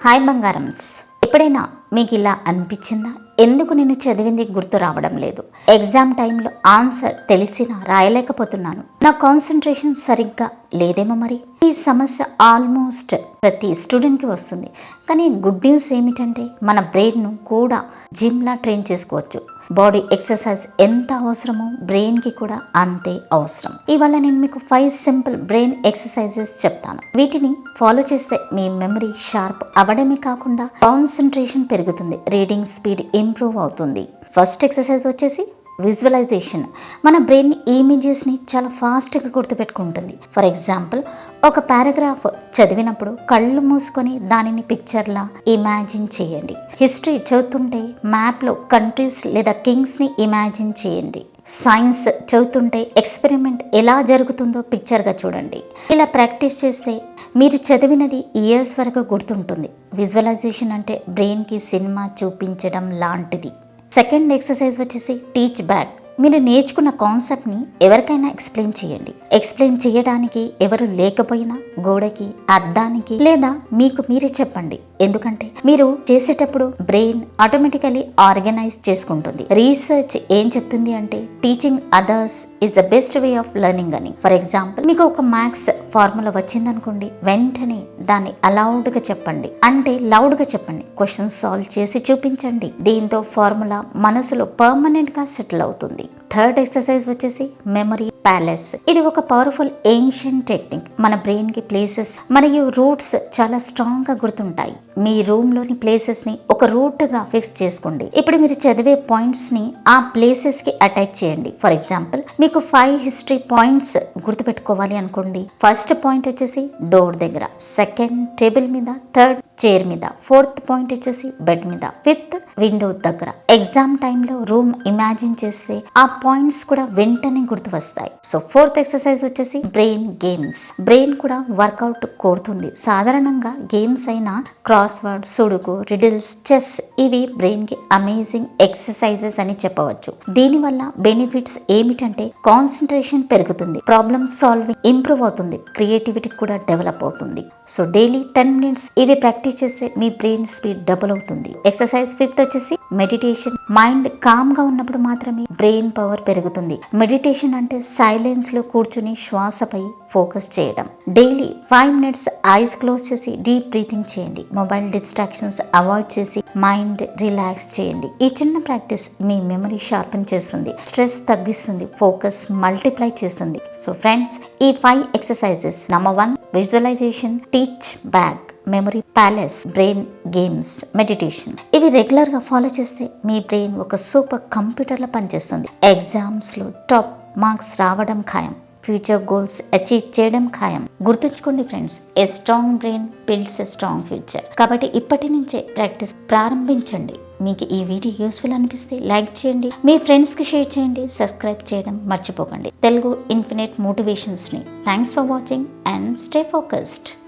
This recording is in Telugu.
హాయ్ బంగారమ్స్. ఎప్పుడైనా మీకు ఇలా అనిపించిందా? ఎందుకు నేను చదివింది గుర్తు రావడం లేదు. ఎగ్జామ్ టైంలో ఆన్సర్ తెలిసినా రాయలేకపోతున్నాను. నా కాన్సన్ట్రేషన్ సరిగ్గా లేదేమో మరి? ఈ సమస్య ఆల్మోస్ట్ ప్రతి స్టూడెంట్కి వస్తుంది. కానీ గుడ్ న్యూస్ ఏమిటంటే మన బ్రెయిన్ను కూడా జిమ్లా ట్రైన్ చేసుకోవచ్చు. బాడీ ఎక్సర్సైజ్ ఎంత అవసరమో బ్రెయిన్కి కూడా అంతే అవసరం. ఇవాళ నేను మీకు ఫైవ్ సింపుల్ బ్రెయిన్ ఎక్సర్సైజెస్ చెప్తాను. వీటిని ఫాలో చేస్తే మీ మెమరీ షార్ప్ అవ్వడమే కాకుండా కాన్సన్ట్రేషన్ పెరుగుతుంది. రీడింగ్ స్పీడ్ ఇంప్రూవ్ అవుతుంది. ఫస్ట్ ఎక్సర్సైజ్ వచ్చేసి విజువలైజేషన్. మన బ్రెయిన్ ఇమేజెస్ని చాలా ఫాస్ట్గా గుర్తుపెట్టుకుంటుంది. ఫర్ ఎగ్జాంపుల్ ఒక పారాగ్రాఫ్ చదివినప్పుడు కళ్ళు మూసుకొని దానిని పిక్చర్లా ఇమాజిన్ చేయండి. హిస్టరీ చదువుతుంటే మ్యాప్లో కంట్రీస్ లేదా కింగ్స్ని ఇమాజిన్ చేయండి. సైన్స్ చదువుతుంటే ఎక్స్పెరిమెంట్ ఎలా జరుగుతుందో పిక్చర్గా చూడండి. ఇలా ప్రాక్టీస్ చేస్తే మీరు చదివినది ఇయర్స్ వరకు గుర్తుంటుంది. విజువలైజేషన్ అంటే బ్రెయిన్కి సినిమా చూపించడం లాంటిది. సెకండ్ ఎక్సర్సైజ్ వచ్చేసి టీచ్ బ్యాక్ మీరు నేర్చుకున్న కాన్సెప్ట్ని ఎవరికైనా ఎక్స్ప్లెయిన్ చేయండి. ఎక్స్ప్లెయిన్ చేయడానికి ఎవరు లేకపోయినా గోడకి అర్థానికి లేదా మీకు మీరే చెప్పండి. ఎందుకంటే మీరు చేసేటప్పుడు బ్రెయిన్ ఆటోమేటికలీ ఆర్గనైజ్ చేసుకుంటుంది. రీసెర్చ్ ఏం చెప్తుంది అంటే teaching others is the best way of learning అని. ఫర్ ఎగ్జాంపుల్ మీకు ఒక మ్యాథ్స్ ఫార్ములా వచ్చిందనుకోండి వెంటనే దాన్ని అలౌడ్గా చెప్పండి. అంటే లౌడ్గా చెప్పండి. క్వశ్చన్ సాల్వ్ చేసి చూపించండి. దీంతో ఫార్ములా మనసులో పర్మనెంట్గా సెటిల్ అవుతుంది. థర్డ్ ఎక్సర్సైజ్ వచ్చేసి మెమరీ ప్యాలెస్ ఇది ఒక పవర్ఫుల్ ఏన్షియన్ టెక్నిక్ మన బ్రెయిన్కి ప్లేసెస్ మరియు రూట్స్ చాలా స్ట్రాంగ్గా గుర్తుంటాయి. మీ రూమ్లోని ప్లేసెస్ని ఒక రూట్గా ఫిక్స్ చేసుకోండి. ఇప్పుడు మీరు చదివే పాయింట్స్ని ఆ ప్లేసెస్కి అటాచ్ చేయండి. ఫర్ ఎగ్జాంపుల్ మీకు ఫైవ్ హిస్టరీ పాయింట్స్ గుర్తుపెట్టుకోవాలి అనుకోండి. ఫస్ట్ పాయింట్ వచ్చేసి డోర్ దగ్గర సెకండ్ టేబుల్ మీద థర్డ్ చైర్ మీద ఫోర్త్ పాయింట్ వచ్చేసి బెడ్ మీద ఫిఫ్త్ విండో దగ్గర. ఎగ్జామ్ టైంలో రూమ్ ఇమాజిన్ చేస్తే ఆ పాయింట్స్ కూడా వెంటనే గుర్తు వస్తాయి సో ఫోర్త్ ఎక్సర్సైజ్ వచ్చేసి బ్రెయిన్ గేమ్స్. బ్రెయిన్ కూడా వర్కౌట్ కోరుతుంది. సాధారణంగా గేమ్స్ అయినా crossword sudoku riddles chess ఇవి బ్రెయిన్కి అమేజింగ్ ఎక్సర్సైజెస్ అని చెప్పవచ్చు. దీనివల్ల బెనిఫిట్స్ ఏమిటంటే కాన్సన్ట్రేషన్ పెరుగుతుంది ప్రాబ్లమ్ సాల్వింగ్ ఇంప్రూవ్ అవుతుంది క్రియేటివిటీ కూడా డెవలప్ అవుతుంది. సో డైలీ టెన్ మినిట్స్ ఇవి ప్రాక్టీస్ చేస్తే మీ బ్రెయిన్ స్పీడ్ డబుల్ అవుతుంది. ఎక్సర్సైజ్ ఫిఫ్త్ వచ్చేసి మెడిటేషన్. మైండ్ కామ్గా ఉన్నప్పుడు మాత్రమే బ్రెయిన్ పవర్ పెరుగుతుంది. మెడిటేషన్ అంటే సైలెన్స్లో కూర్చుని శ్వాసపై ఫోకస్ చేయడం. Daily five minutes eyes close చేసి డీప్ బ్రీతింగ్ చేయండి. మొబైల్ డిస్ట్రాక్షన్స్ అవాయిడ్ చేసి మైండ్ రిలాక్స్ చేయండి. ఈ చిన్న ప్రాక్టీస్ మీ మెమరీ షార్పన్ చేస్తుంది. స్ట్రెస్ తగ్గిస్తుంది. ఫోకస్ మల్టిప్లై చేస్తుంది. సో ఫ్రెండ్స్ ఈ five exercises. Number one visualisation teach back. Memory palace brain games meditation. ఇవి రెగ్యులర్గా ఫాలో చేస్తే మీ బ్రెయిన్ ఒక సూపర్ కంప్యూటర్లో పనిచేస్తుంది. ఎగ్జామ్స్లో టాప్ మార్క్స్ రావడం ఖాయం. ఫ్యూచర్ గోల్స్ అచీవ్ చేయడం ఖాయం. గుర్తుంచుకోండి friends a strong brain builds a strong future. కాబట్టి ఇప్పటి నుంచే ప్రాక్టీస్ ప్రారంభించండి. మీకు ఈ వీడియో యూస్ఫుల్ అనిపిస్తే లైక్ చేయండి. మీ ఫ్రెండ్స్కి షేర్ చేయండి. సబ్స్క్రైబ్ చేయడం మర్చిపోకండి. Telugu infinite మోటివేషన్స్ని. Thanks for watching and stay focused.